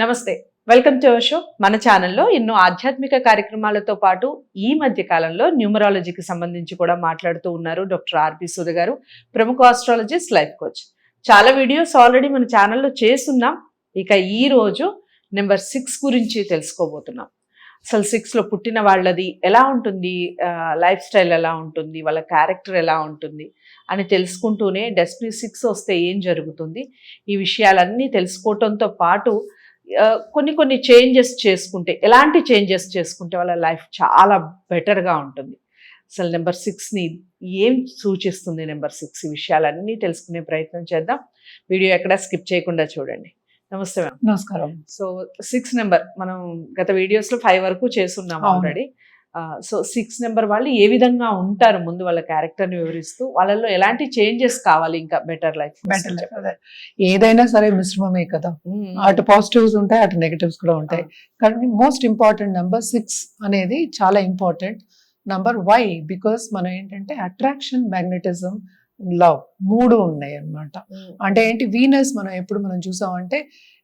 నమస్తే. Welcome to our show మన ఛానల్లో ఎన్నో ఆధ్యాత్మిక కార్యక్రమాలతో పాటు ఈ మధ్య కాలంలో న్యూమరాలజీకి సంబంధించి కూడా మాట్లాడుతూ ఉన్నారు డాక్టర్ ఆర్పి సుధ గారు ప్రముఖ ఆస్ట్రాలజిస్ట్ లైఫ్ కోచ్ చాలా వీడియోస్ ఆల్రెడీ మన ఛానల్లో చేస్తున్నాం. ఇక ఈ రోజు నెంబర్ సిక్స్ గురించి తెలుసుకోబోతున్నాం. అసలు సిక్స్లో పుట్టిన వాళ్ళది ఎలా ఉంటుంది? లైఫ్ స్టైల్ ఎలా ఉంటుంది? వాళ్ళ క్యారెక్టర్ ఎలా ఉంటుంది? అని తెలుసుకుంటూనే డెస్టినీ సిక్స్ వస్తే ఏం జరుగుతుంది? ఈ విషయాలన్నీ తెలుసుకోవటంతో పాటు కొన్ని కొన్ని చేంజెస్ చేసుకుంటే ఎలాంటి చేంజెస్ చేసుకుంటే వాళ్ళ లైఫ్ చాలా బెటర్గా ఉంటుంది. అసలు నెంబర్ సిక్స్ని ఏం సూచిస్తుంది నెంబర్ సిక్స్ ఈ విషయాలన్నీ తెలుసుకునే ప్రయత్నం చేద్దాం. వీడియో ఎక్కడ స్కిప్ చేయకుండా చూడండి. నమస్తే మ్యామ్ నమస్కారం. సో సిక్స్ నెంబర్ మనం గత వీడియోస్లో ఫైవ్ వరకు చేస్తున్నాం. ఆల్రెడీ సో సిక్స్ నెంబర్ వాళ్ళు ఏ విధంగా ఉంటారు ముందు వాళ్ళ క్యారెక్టర్ని వివరిస్తూ వాళ్ళలో ఎలాంటి చేంజెస్ కావాలి ఇంకా బెటర్ లైఫ్ బెటర్ అదే. ఏదైనా సరే మిశ్రమమే కదా. అటు పాజిటివ్స్ ఉంటాయి అటు నెగటివ్స్ కూడా ఉంటాయి. కానీ మోస్ట్ ఇంపార్టెంట్ నెంబర్ సిక్స్ అనేది చాలా ఇంపార్టెంట్. నంబర్ వై బికాస్ మనం ఏంటంటే అట్రాక్షన్ మ్యాగ్నెటిజం లవ్ మూడు ఉన్నాయి అన్నమాట. అంటే ఏంటి వీనస్ మనం ఎప్పుడు మనం చూసామంటే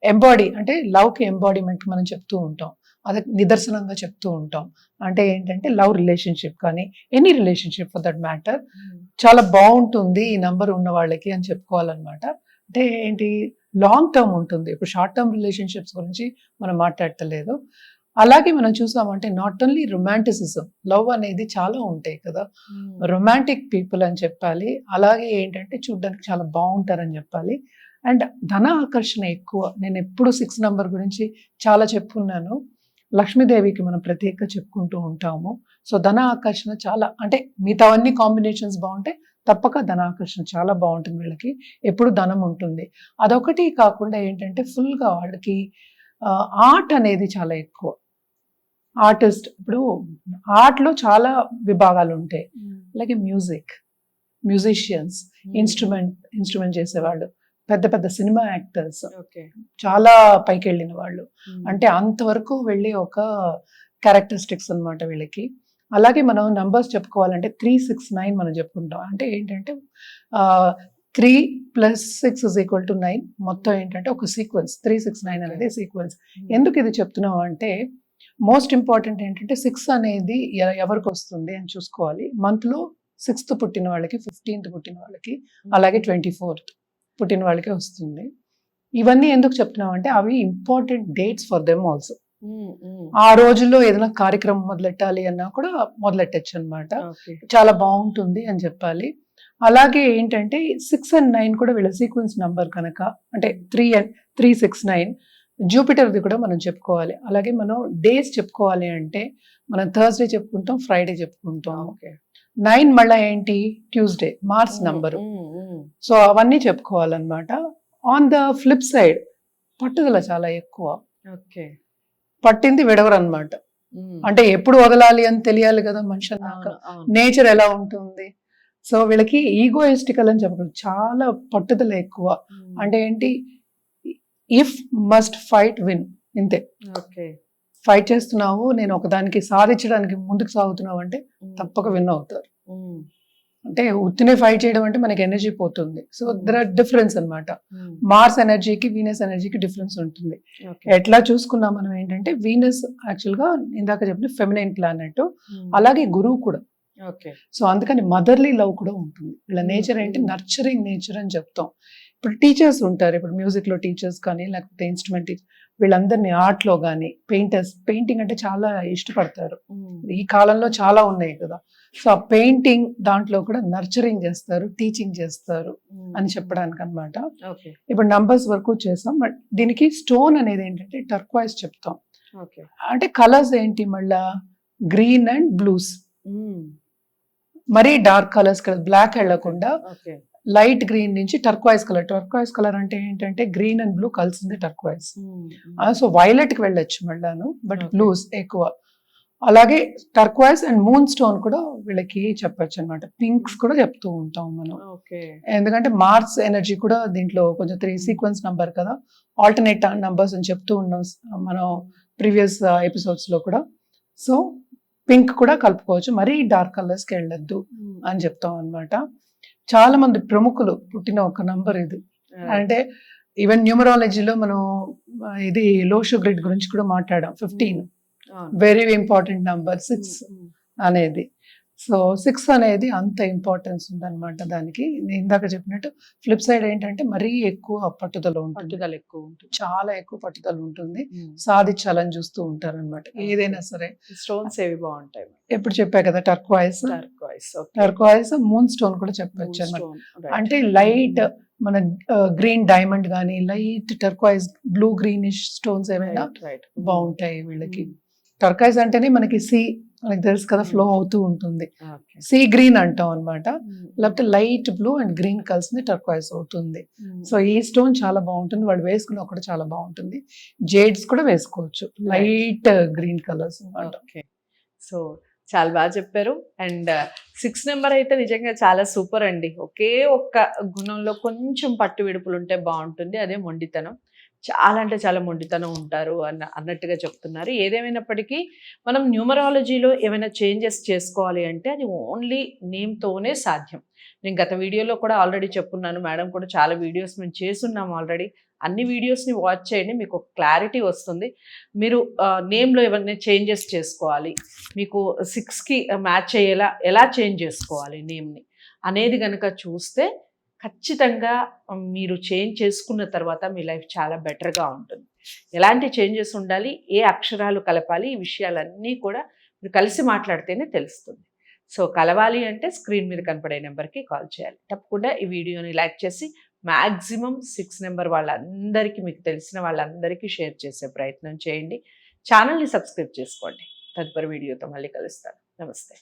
ఎంబాడీ అంటే లవ్కి ఎంబాడీమెంట్ మనం చెప్తూ ఉంటాం. అది నిదర్శనంగా చెప్తూ ఉంటాం. అంటే ఏంటంటే లవ్ రిలేషన్షిప్ కానీ any relationship for that matter చాలా బాగుంటుంది ఈ నంబర్ ఉన్న వాళ్ళకి అని చెప్పుకోవాలన్నమాట. అంటే ఏంటి లాంగ్ టర్మ్ ఉంటుంది. ఇప్పుడు షార్ట్ టర్మ్ రిలేషన్షిప్స్ గురించి మనం మాట్లాడతలేదు. అలాగే మనం చూసామంటే నాట్ ఓన్లీ రొమాంటిసిజం లవ్ అనేది చాలా ఉంటాయి కదా. రొమాంటిక్ పీపుల్ అని చెప్పాలి. అలాగే ఏంటంటే చూడడానికి చాలా బాగుంటారని చెప్పాలి. అండ్ ధన ఆకర్షణ ఎక్కువ. నేను ఎప్పుడు సిక్స్ నంబర్ గురించి చాలా చెప్పుకున్నాను లక్ష్మీదేవికి మనం ప్రత్యేక చెప్పుకుంటూ ఉంటాము. సో ధన ఆకర్షణ చాలా అంటే మిగతావన్నీ కాంబినేషన్స్ బాగుంటాయి తప్పక ధన ఆకర్షణ చాలా బాగుంటుంది వీళ్ళకి. ఎప్పుడు ధనం ఉంటుంది. అదొకటి కాకుండా ఏంటంటే ఫుల్గా వాళ్ళకి ఆర్ట్ అనేది చాలా ఎక్కువ. ఆర్టిస్ట్ ఇప్పుడు ఆర్ట్లో చాలా విభాగాలు ఉంటాయి. అలాగే మ్యూజిక్ మ్యూజిషియన్స్ ఇన్స్ట్రుమెంట్ ఇన్స్ట్రుమెంట్ చేసేవాళ్ళు. పెద్ద పెద్ద సినిమా యాక్టర్స్. ఓకే. చాలా పైకి వెళ్ళిన వాళ్ళు అంటే అంతవరకు వెళ్ళి ఒక క్యారెక్టరిస్టిక్స్ అన్నమాట వీళ్ళకి. అలాగే మనం నంబర్స్ చెప్పుకోవాలంటే త్రీ సిక్స్ నైన్ మనం చెప్పుకుంటాం. అంటే ఏంటంటే three plus six is equal to nine మొత్తం ఏంటంటే ఒక సీక్వెన్స్ త్రీ సిక్స్ నైన్ అనేది సీక్వెన్స్ ఎందుకు ఇది చెప్తున్నాం అంటే మోస్ట్ ఇంపార్టెంట్ ఏంటంటే సిక్స్ అనేది ఎవరికి వస్తుంది అని చూసుకోవాలి. మంత్లో సిక్స్త్ పుట్టిన వాళ్ళకి ఫిఫ్టీన్త్ పుట్టిన వాళ్ళకి అలాగే ట్వంటీ ఫోర్త్ పుట్టిన వాళ్ళకి వస్తుంది. ఇవన్నీ ఎందుకు చెప్తున్నాం అంటే అవి important dates for them also ఆ రోజుల్లో ఏదైనా కార్యక్రమం మొదలెట్టాలి అన్నా కూడా మొదలెట్టచ్చు అనమాట చాలా బాగుంటుంది అని చెప్పాలి. అలాగే ఏంటంటే సిక్స్ అండ్ నైన్ కూడా వీళ్ళ సీక్వెన్స్ నంబర్ కనుక అంటే three and three six nine జూపిటర్ది కూడా మనం చెప్పుకోవాలి. అలాగే మనం డేస్ చెప్పుకోవాలి అంటే మనం థర్స్డే చెప్పుకుంటాం ఫ్రైడే చెప్పుకుంటాం. ఓకే. నైన్ మళ్ళీ ఏంటి? Tuesday Mars number. సో అవన్నీ చెప్పుకోవాలన్నమాట. ఆన్ ద ఫ్లిప్ సైడ్ పట్టుదల చాలా ఎక్కువ. ఓకే. పట్టింది విడవరు అనమాట అంటే ఎప్పుడు వదలాలి అని తెలియాలి కదా మనిషి అన్నాక నేచర్ ఎలా ఉంటుంది? సో వీళ్ళకి ఈగోయిస్టికల్ అని చెప్పడం చాలా పట్టుదల ఎక్కువ. అంటే ఏంటి? ఇఫ్ మస్ట్ ఫైట్ విన్ ఇంతే. ఓకే. ఫైట్ చేస్తున్నావు నేను ఒకదానికి సాధించడానికి ముందుకు సాగుతున్నావు అంటే తప్పక విన్ అవుతారు. అంటే ఉత్తినే ఫైట్ చేయడం అంటే మనకి ఎనర్జీ పోతుంది. సో దర్ ఆర్ డిఫరెన్స్ అన్నమాట. మార్స్ ఎనర్జీకి వీనస్ ఎనర్జీకి డిఫరెన్స్ ఉంటుంది. ఎట్లా చూసుకున్నా మనం ఏంటంటే వీనస్ యాక్చువల్గా ఇందాక చెప్పిన ఫెమినైన్ ప్లానెట్ అలాగే గురువు కూడా. ఓకే. సో అందుకని మదర్లీ లవ్ కూడా ఉంటుంది. వీళ్ళ Hmm. నేచర్ ఏంటి? నర్చరింగ్ నేచర్ అని చెప్తాం. ఇప్పుడు టీచర్స్ ఉంటారు. ఇప్పుడు music లో టీచర్స్ కానీ లేకపోతే ఇన్స్ట్రుమెంట్ వీళ్ళందరినీ art లో కానీ పెయింటర్స్ పెయింటింగ్ అంటే చాలా ఇష్టపడతారు. ఈ కాలంలో చాలా ఉన్నాయి కదా. సో ఆ పెయింటింగ్ దాంట్లో కూడా నర్చరింగ్ చేస్తారు టీచింగ్ చేస్తారు అని చెప్పడానికి అన్నమాట. ఓకే ఇప్పుడు నంబర్స్ వరకు చేసాం బట్ దీనికి స్టోన్ అనేది ఏంటంటే టర్క్వైజ్ చెప్తాం. ఓకే అంటే కలర్స్ ఏంటి మళ్ళా? గ్రీన్ అండ్ బ్లూస్ మరీ డార్క్ కలర్స్ కదా. బ్లాక్ వెళ్ళకుండా లైట్ గ్రీన్ నుంచి టర్క్వైజ్ కలర్ టర్క్వైజ్ కలర్ అంటే ఏంటంటే గ్రీన్ అండ్ బ్లూ కలిసింది టర్క్వైజ్ సో వైలెట్కి వెళ్ళొచ్చు మళ్ళాను బట్. బ్లూస్ ఎక్కువ. అలాగే టర్క్వైజ్ అండ్ మూన్ స్టోన్ కూడా వీళ్ళకి చెప్పొచ్చు అనమాట పింక్స్ కూడా చెప్తూ ఉంటాం మనం. ఓకే. ఎందుకంటే మార్స్ ఎనర్జీ కూడా దీంట్లో కొంచెం త్రీ సీక్వెన్స్ నంబర్ కదా. ఆల్టర్నేట్ నంబర్స్ అని చెప్తూ ఉన్నాం మనం ప్రీవియస్ ఎపిసోడ్స్లో కూడా. సో పింక్ కూడా కలుపుకోవచ్చు. మరీ డార్క్ కలర్స్కి వెళ్ళొద్దు అని చెప్తాం అన్నమాట. చాలా మంది ప్రముఖులు పుట్టిన ఒక నంబర్ ఇది. అంటే ఈవెన్ న్యూమరాలజీలో మనం ఇది లోషో గ్రిడ్ గురించి కూడా మాట్లాడాం. Fifteen very important number six అనేది. సో సిక్స్ అనేది అంత ఇంపార్టెన్స్ ఉందన్నమాట దానికి. నేను ఇందాక చెప్పినట్టు ఫ్లిప్ సైడ్ ఏంటంటే మరీ ఎక్కువ పట్టుదల ఉంటుంది. పట్టుదల ఎక్కువ ఉంటుంది. చాలా ఎక్కువ పట్టుదల ఉంటుంది. సాధించాలని చూస్తూ ఉంటారు అనమాట ఏదైనా సరే. స్టోన్స్ ఏవి బాగుంటాయి? ఎప్పుడు చెప్పా కదా turquoise turquoise turquoise moonstone కూడా చెప్పచ్చు అనమాట అంటే లైట్ మన గ్రీన్ డైమండ్ కానీ light turquoise blue greenish stones ఏమైనా బాగుంటాయి వీళ్ళకి. టర్కాయిస్ అంటేనే మనకి సీ మనకి తెలుసు కదా ఫ్లో అవుతూ ఉంటుంది. సీ గ్రీన్ అంటాం అన్నమాట. లేకపోతే లైట్ బ్లూ అండ్ గ్రీన్ కలిసింది టర్క్వాయిస్ అవుతుంది. సో ఈ స్టోన్ చాలా బాగుంటుంది. వాళ్ళు వేసుకున్నా కూడా చాలా బాగుంటుంది. జేడ్స్ కూడా వేసుకోవచ్చు. లైట్ గ్రీన్ కలర్స్ అన్నమాట. ఓకే సో చాలా బాగా చెప్పారు. అండ్ సిక్స్ నెంబర్ అయితే నిజంగా చాలా సూపర్ అండి. ఒకే ఒక్క గుణంలో కొంచెం పట్టు విడుపులు ఉంటే బాగుంటుంది. అదే మొండితనం. చాలా అంటే చాలా మొండితనం ఉంటారు అన్న అన్నట్టుగా చెప్తున్నారు. ఏదేమైనప్పటికీ మనం న్యూమరాలజీలో ఏమైనా చేంజెస్ చేసుకోవాలి అంటే అది ఓన్లీ నేమ్తోనే సాధ్యం. నేను గత వీడియోలో కూడా ఆల్రెడీ చెప్పున్నాను మేడం కూడా చాలా వీడియోస్ మేము చేస్తున్నాం ఆల్రెడీ. అన్ని వీడియోస్ని వాచ్ చేయండి మీకు ఒక క్లారిటీ వస్తుంది. మీరు నేమ్లో ఏమైనా చేంజెస్ చేసుకోవాలి మీకు సిక్స్కి మ్యాచ్ అయ్యేలా ఎలా చేంజ్ చేసుకోవాలి నేమ్ని అనేది కనుక చూస్తే ఖచ్చితంగా మీరు చేంజ్ చేసుకున్న తర్వాత మీ లైఫ్ చాలా బెటర్గా ఉంటుంది. ఎలాంటి చేంజెస్ ఉండాలి ఏ అక్షరాలు కలపాలి ఈ విషయాలన్నీ కూడా మీరు కలిసి మాట్లాడితేనే తెలుస్తుంది. సో కలవాలి అంటే స్క్రీన్ మీద కనపడే నెంబర్కి కాల్ చేయాలి. తప్పకుండా ఈ వీడియోని లైక్ చేసి మ్యాక్సిమం సిక్స్ నెంబర్ వాళ్ళందరికీ మీకు తెలిసిన వాళ్ళందరికీ షేర్ చేసే ప్రయత్నం చేయండి. ఛానల్ని సబ్స్క్రైబ్ చేసుకోండి. తదుపరి వీడియోతో మళ్ళీ కలుస్తాను. నమస్తే.